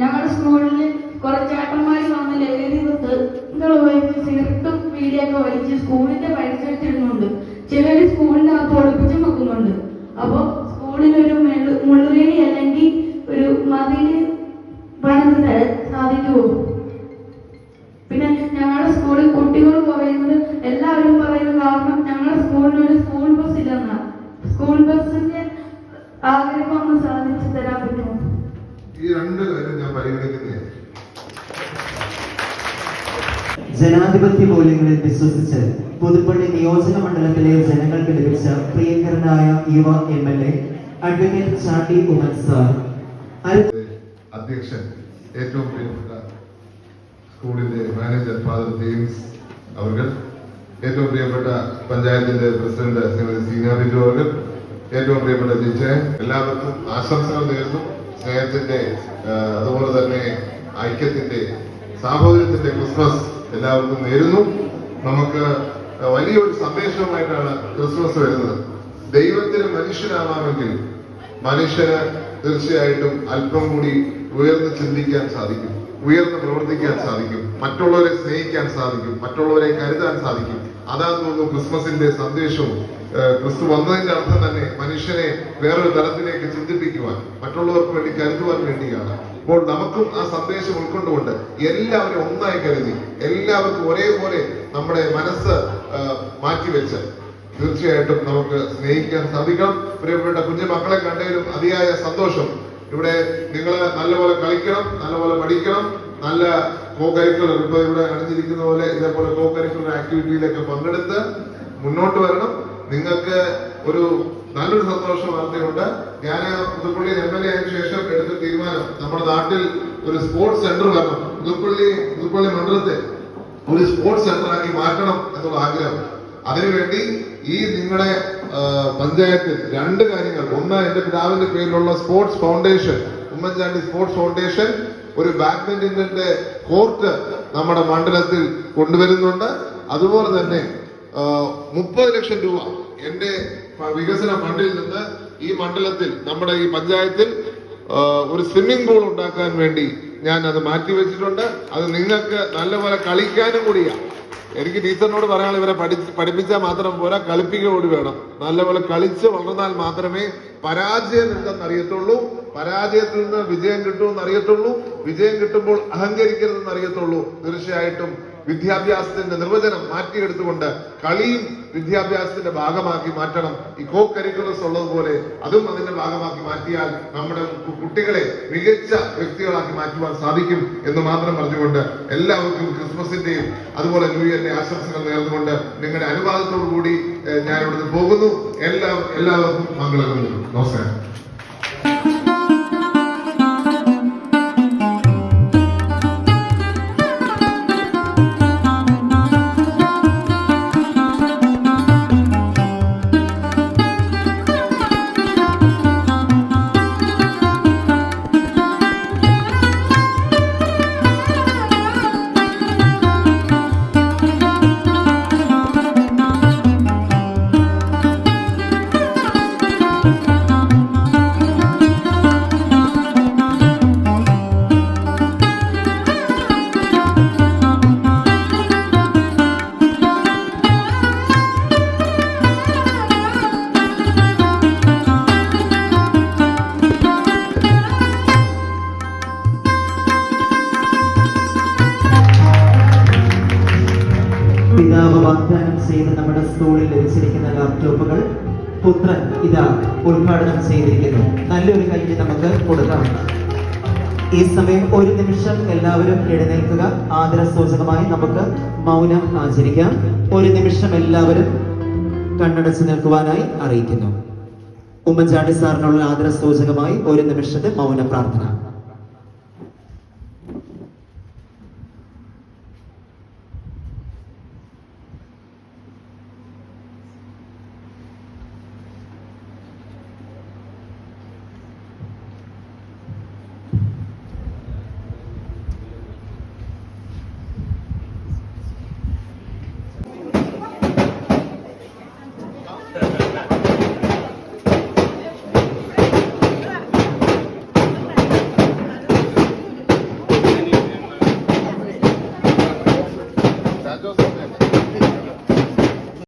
ഞങ്ങളുടെ സ്കൂളിൽ കുറച്ച് ചേട്ടന്മാർ വന്ന് ലഹരി വലിച്ച് സിഗരറ്റും വീടിയൊക്കെ വലിച്ച് സ്കൂളിന്റെ പരിസരത്തിടുന്നുണ്ട് ചിലർ സ്കൂളിനകത്ത് ഒളിപ്പിച്ച് വെക്കുന്നുണ്ട്. അപ്പോൾ സ്കൂളിലൊരു മുള്ളുവേലി അല്ലെങ്കിൽ ഒരു മതിൽ പണിത് തരാൻ സാധിക്കുമോ പിന്നെ ഞങ്ങളുടെ സ്കൂളിൽ കുട്ടികൾ പറയുന്നത് എല്ലാവരും പറയുന്ന കാരണം ഞങ്ങളുടെ സ്കൂളിൽ ഒരു സ്കൂൾ ബസ് ഇല്ലെന്ന. സ്കൂൾ ബസ്സിന്റെ ആഗ്രഹം ഒന്ന് സാധിച്ചു തരാൻ പറ്റുമോ? ഈ രണ്ട് കാര്യം ജനാധിപത്യ മൂല്യങ്ങളിൽ വിശ്വസിച്ച് പുതുപ്പള്ളി നിയോജക മണ്ഡലത്തിലെ ജനങ്ങൾക്ക് ലഭിച്ച പ്രിയങ്കരനായ യുവ M L A advocate Chandy Oommen sir. അധ്യക്ഷൻ ഏറ്റവും പ്രിയപ്പെട്ട സ്കൂളിന്റെ മാനേജർ ഫാദർ ജെയിംസ് അവർ ഏറ്റവും പ്രിയപ്പെട്ട പഞ്ചായത്തിന്റെ പ്രസിഡന്റ് ശ്രീമതി സീന ബിജു അവർ ഏറ്റവും പ്രിയപ്പെട്ട ജിജയൻ എല്ലാവർക്കും ആശംസകൾ നേരുന്നു. സ്നേഹത്തിന്റെ അതുപോലെ തന്നെ ഐക്യത്തിന്റെ സാഹോദര്യത്തിന്റെ ക്രിസ്മസ് എല്ലാവർക്കും നേരുന്നു. നമുക്ക് വലിയൊരു സന്ദേശവുമായിട്ടാണ് ക്രിസ്മസ് വരുന്നത്. ദൈവത്തിന് മനുഷ്യനാവാമെങ്കിൽ മനുഷ്യന് തീർച്ചയായിട്ടും അല്പം കൂടി ഉയർന്ന് ചിന്തിക്കാൻ സാധിക്കും ഉയർന്ന് പ്രവർത്തിക്കാൻ സാധിക്കും മറ്റുള്ളവരെ സ്നേഹിക്കാൻ സാധിക്കും മറ്റുള്ളവരെ കരുതാൻ സാധിക്കും. അതാന്ന് തോന്നുന്നു ക്രിസ്മസിന്റെ സന്ദേശവും. ക്രിസ്തു വന്നതിന്റെ അർത്ഥം തന്നെ മനുഷ്യനെ വേറൊരു തലത്തിലേക്ക് ചിന്തിപ്പിക്കുവാൻ മറ്റുള്ളവർക്ക് വേണ്ടി കരുതുവാൻ വേണ്ടിയാണ്. അപ്പോൾ നമുക്കും ആ സന്ദേശം ഉൾക്കൊണ്ടുകൊണ്ട് എല്ലാവരും ഒന്നായി കരുതി എല്ലാവർക്കും ഒരേപോലെ നമ്മുടെ മനസ്സ് മാറ്റിവെച്ച് തീർച്ചയായിട്ടും നമുക്ക് സ്നേഹിക്കാൻ സാധിക്കണം. പ്രിയപ്പെട്ട കുഞ്ഞു മക്കളെ കണ്ടതിലും അതിയായ സന്തോഷം. ഇവിടെ നിങ്ങൾ നല്ലപോലെ കളിക്കണം നല്ലപോലെ പഠിക്കണം നല്ല കോ കരിക്കുലർ ഇപ്പൊ ഇവിടെ അണിഞ്ഞിരിക്കുന്ന പോലെ ഇതേപോലെ കോ കരിക്കുലർ ആക്ടിവിറ്റിയിലൊക്കെ പങ്കെടുത്ത് മുന്നോട്ട് വരണം. നിങ്ങൾക്ക് ഒരു നല്ലൊരു സന്തോഷ വാർത്തയുണ്ട് ഞാൻ പുതുപ്പള്ളി എം എൽ എ ആയതിനു ശേഷം എടുത്ത തീരുമാനം. നമ്മുടെ നാട്ടിൽ ഒരു സ്പോർട്സ് സെന്റർ വരണം. പുതുപ്പള്ളി പുതുപ്പള്ളി മണ്ഡലത്തെ ഒരു സ്പോർട്സ് സെന്റർ ആക്കി മാറ്റണം എന്നുള്ള ആഗ്രഹം. അതിനുവേണ്ടി ഈ നിങ്ങളുടെ പഞ്ചായത്തിൽ രണ്ട് കാര്യങ്ങൾ. ഒന്ന് എന്റെ പിതാവിന്റെ പേരിലുള്ള sports foundation Oommen Chandy sports foundation ഒരു ബാഡ്മിന്റന്റെ കോർട്ട് നമ്മുടെ മണ്ഡലത്തിൽ കൊണ്ടുവരുന്നുണ്ട്. അതുപോലെ തന്നെ മുപ്പത് ലക്ഷം രൂപ എന്റെ വികസന ഫണ്ടിൽ നിന്ന് ഈ മണ്ഡലത്തിൽ നമ്മുടെ ഈ പഞ്ചായത്തിൽ ഒരു സ്വിമ്മിംഗ് പൂൾ ഉണ്ടാക്കാൻ വേണ്ടി ഞാൻ അത് മാറ്റി വെച്ചിട്ടുണ്ട്. അത് നിങ്ങൾക്ക് നല്ലപോലെ കളിക്കാനും കൂടിയാണ് എനിക്ക് ടീച്ചറിനോട് പറയാനുള്ള ഇവരെ പഠിച്ച് പഠിപ്പിച്ചാൽ മാത്രം പോരാ കളിപ്പിക്കുക കൂടി വേണം. നല്ലപോലെ കളിച്ച് വളർന്നാൽ മാത്രമേ പരാജയം എന്തെന്ന് അറിയത്തുള്ളൂ പരാജയത്തിൽ നിന്ന് വിജയം കിട്ടുമെന്ന് അറിയത്തുള്ളൂ വിജയം കിട്ടുമ്പോൾ അഹങ്കരിക്കരുതെന്ന് അറിയത്തുള്ളൂ തീർച്ചയായിട്ടും വിദ്യാഭ്യാസത്തിന്റെ നിർവചനം മാറ്റിയെടുത്തുകൊണ്ട് കളിയും വിദ്യാഭ്യാസത്തിന്റെ ഭാഗമാക്കി മാറ്റണം. ഈ കോ കരിക്കുലസ് ഉള്ളതുപോലെ അതും അതിന്റെ ഭാഗമാക്കി മാറ്റിയാൽ നമ്മുടെ കുട്ടികളെ മികച്ച വ്യക്തികളാക്കി മാറ്റുവാൻ സാധിക്കും എന്ന് മാത്രം പറഞ്ഞുകൊണ്ട് എല്ലാവർക്കും ക്രിസ്മസിന്റെയും അതുപോലെ ന്യൂ ഇയറിന്റെ ആശംസകൾ നേർന്നുകൊണ്ട് നിങ്ങളുടെ അനുവാദത്തോടു കൂടി ഞാൻ ഇവിടുന്ന് പോകുന്നു. എല്ലാ എല്ലാവർക്കും മംഗളങ്ങൾ നമസ്കാരം. പിതാവ് വാഗ്ദാനം ചെയ്ത് നമ്മുടെ സ്കൂളിൽ ലഭിച്ചിരിക്കുന്ന ലാപ്ടോപ്പുകൾ പുത്രൻ ഇതാ ഉദ്ഘാടനം ചെയ്തിരിക്കുന്നു. നല്ലൊരു കൈയ്യ് നമുക്ക് കൊടുക്കാം. ഈ സമയം ഒരു നിമിഷം എല്ലാവരും എഴുന്നേൽക്കുക. ആദരസൂചകമായി നമുക്ക് മൗനം ആചരിക്കാം. ഒരു നിമിഷം എല്ലാവരും കണ്ണടച്ച് നിൽക്കുവാനായി അറിയിക്കുന്നു. ഉമ്മൻചാണ്ടി സാറിനുള്ള ആദരസൂചകമായി ഒരു നിമിഷത്തെ മൗന പ്രാർത്ഥന